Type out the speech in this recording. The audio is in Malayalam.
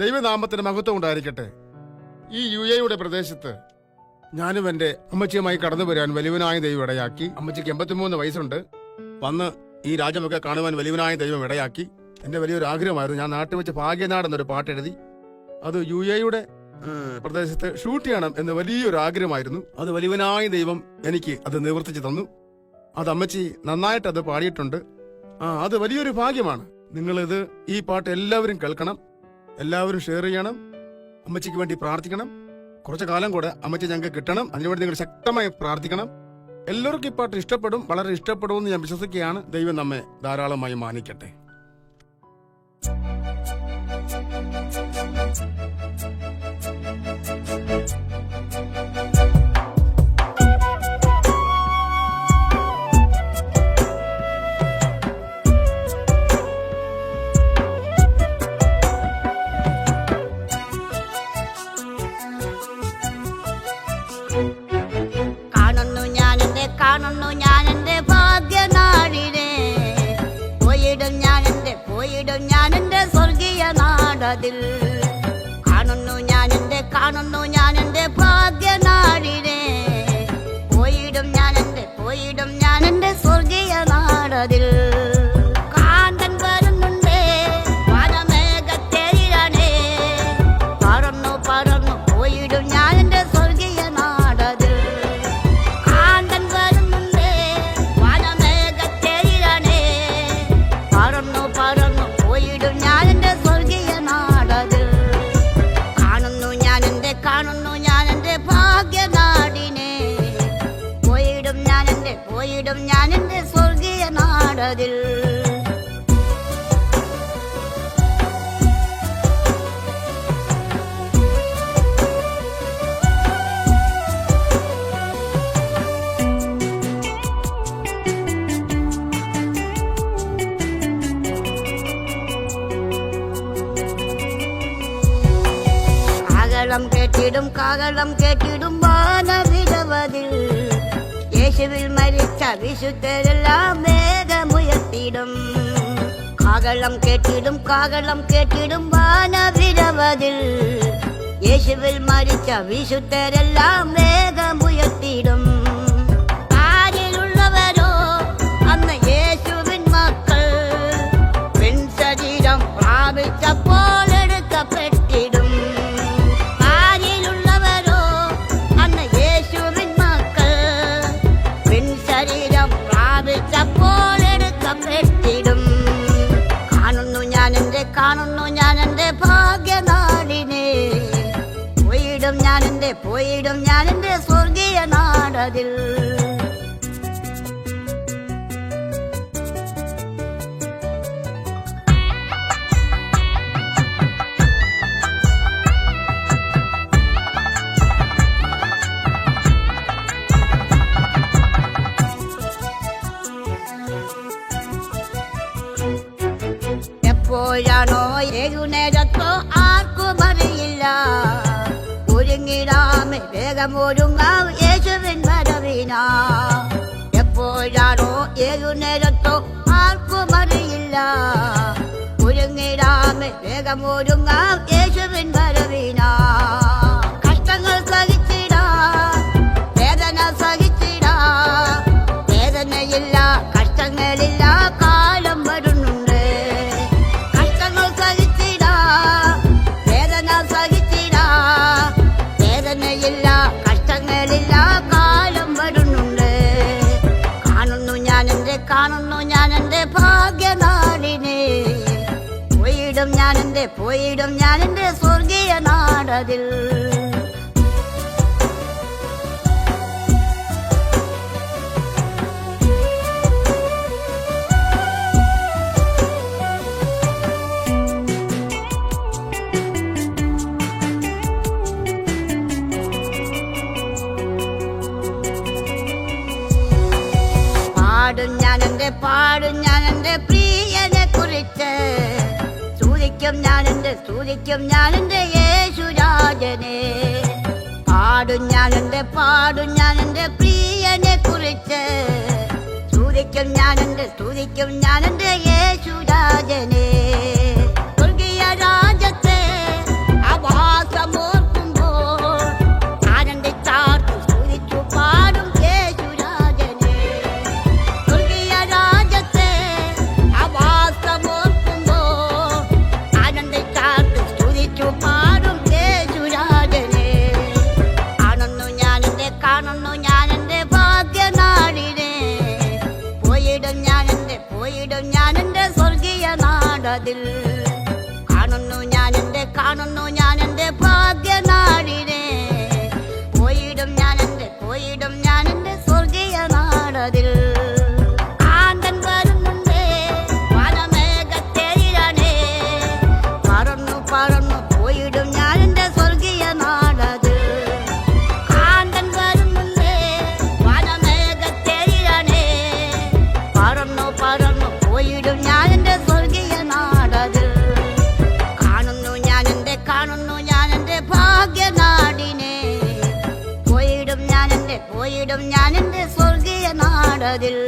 ദൈവനാമത്തിന് മഹത്വം ഉണ്ടായിരിക്കട്ടെ. ഈ യു എയുടെ പ്രദേശത്ത് ഞാനും എന്റെ അമ്മച്ചിയുമായി കടന്നു വരാൻ വലിയവനായ ദൈവം ഇടയാക്കി. അമ്മച്ചിക്ക് എൺപത്തിമൂന്ന് വയസ്സുണ്ട്. വന്ന് ഈ രാജ്യമൊക്കെ കാണുവാൻ വലിയവനായ ദൈവം ഇടയാക്കി. എന്റെ വലിയൊരു ആഗ്രഹമായിരുന്നു. ഞാൻ നാട്ടിൽ വെച്ച് ഭാഗ്യനാട് എന്നൊരു പാട്ട് എഴുതി. അത് യു എയുടെ പ്രദേശത്ത് ഷൂട്ട് ചെയ്യണം എന്ന് വലിയൊരു ആഗ്രഹമായിരുന്നു. അത് വലിയവനായ ദൈവം എനിക്ക് അത് നിവർത്തിച്ചു തന്നു. അത് അമ്മച്ചി അത് പാടിയിട്ടുണ്ട്. ആ അത് വലിയൊരു ഭാഗ്യമാണ്. നിങ്ങളിത് ഈ പാട്ട് എല്ലാവരും കേൾക്കണം എല്ലാവരും ഷെയർ ചെയ്യണം അമ്മച്ചിക്ക് വേണ്ടി പ്രാർത്ഥിക്കണം. കുറച്ചു കാലം കൂടെ അമ്മച്ചി ഞങ്ങൾക്ക് കിട്ടണം അതിനുവേണ്ടി നിങ്ങൾ ശക്തമായി പ്രാർത്ഥിക്കണം. എല്ലാവർക്കും ഈ പാട്ട് ഇഷ്ടപ്പെടും വളരെ ഇഷ്ടപ്പെടുമെന്ന് ഞാൻ വിശ്വസിക്കുകയാണ്. ദൈവം നമ്മെ ധാരാളമായി മാനിക്കട്ടെ. കാണുന്നു ഞാൻ എന്റെ കാണുന്നു ഞാൻ എന്റെ ഭാഗ്യനാടിനെ. പോയിടും ഞാൻ എന്റെ പോയിടും ഞാൻ എന്റെ സ്വർഗീയ നാടതിൽ. കാണുന്നു ഞാൻ എന്റെ കാണുന്നു ഞാൻ എന്റെ ഭാഗ്യനാടിനെ. പോയിടും ഞാൻ എന്റെ പോയിടും ഞാൻ എന്റെ സ്വർഗീയ നാടതിൽ. പോയിടും ഞാൻ എന്റെ സ്വർഗീയ നാടതിൽ. കാകളം കേട്ടിടും കാകളം കേട്ടിടും இயேசுவில் மறிச்ச விசுத்தரெல்லாம் வேக முயற்சிடும் காகலம் கேட்டிடும் காகலம் கேட்டிடும் வானவிரவதில். இயேசுவில் மறிச்ச விசுத்தரெல்லாம் வேக முயற்சிடும் എടുക്കപ്പെട്ടിടും കാണുന്നു ഞാൻ എന്റെ കാണുന്നു ഞാൻ എന്റെ ഭാഗ്യനാടിനെ. പോയിടും ഞാൻ എന്റെ പോയിടും ഞാൻ എന്റെ സ്വർഗീയ നാടതിൽ. എപ്പോഴാണോ ഏകുനേരത്തോ ആർക്കും അറിയില്ല. ഒരുങ്ങിടാമെ വേഗം ഒരുങ്ങാം യേശുവിൻ വരവിനാ. എപ്പോഴാണോ ഏകുനേരത്തോ ആർക്കും അറിയില്ല. ഒരുങ്ങിടാമെ വേഗം ഒരുങ്ങാം യേശുവിൻ വരവിനാ. ഞാൻ പോയിടും ഞാൻ എന്റെ സ്വർഗീയ നാടതിൽ. പാടും ഞാൻ എന്റെ പാടും ഞാൻ എന്റെ പ്രിയനെ കുറിച്ച്. സ്തുതിക്കും ഞാൻ എന്റെ സ്തുതിക്കും ഞാൻ എന്റെ യേശുരാജനെ. പാടും ഞാൻ എന്റെ പാടും ഞാൻ എന്റെ പ്രിയനെ കുറിച്ച് സ്തുതിക്കും ഞാൻ എന്റെ സ്തുതിക്കും ഞാൻ എന്റെ യേശുരാജനെ. സ്വർഗീയ നാടതിൽ. കാണുന്നു ഞാൻ എന്റെ കാണുന്നു ഞാൻ എന്റെ ഭാഗ്യ നാടിനെ പോയിടും ഞാൻ എന്റെ പോയിടും ഞാൻ എന്റെ സ്വർഗീയ നാടതിൽ. പോയിടും ഞാൻ ഞാനെന്റെ സ്വർഗീയ നാടതിൽ.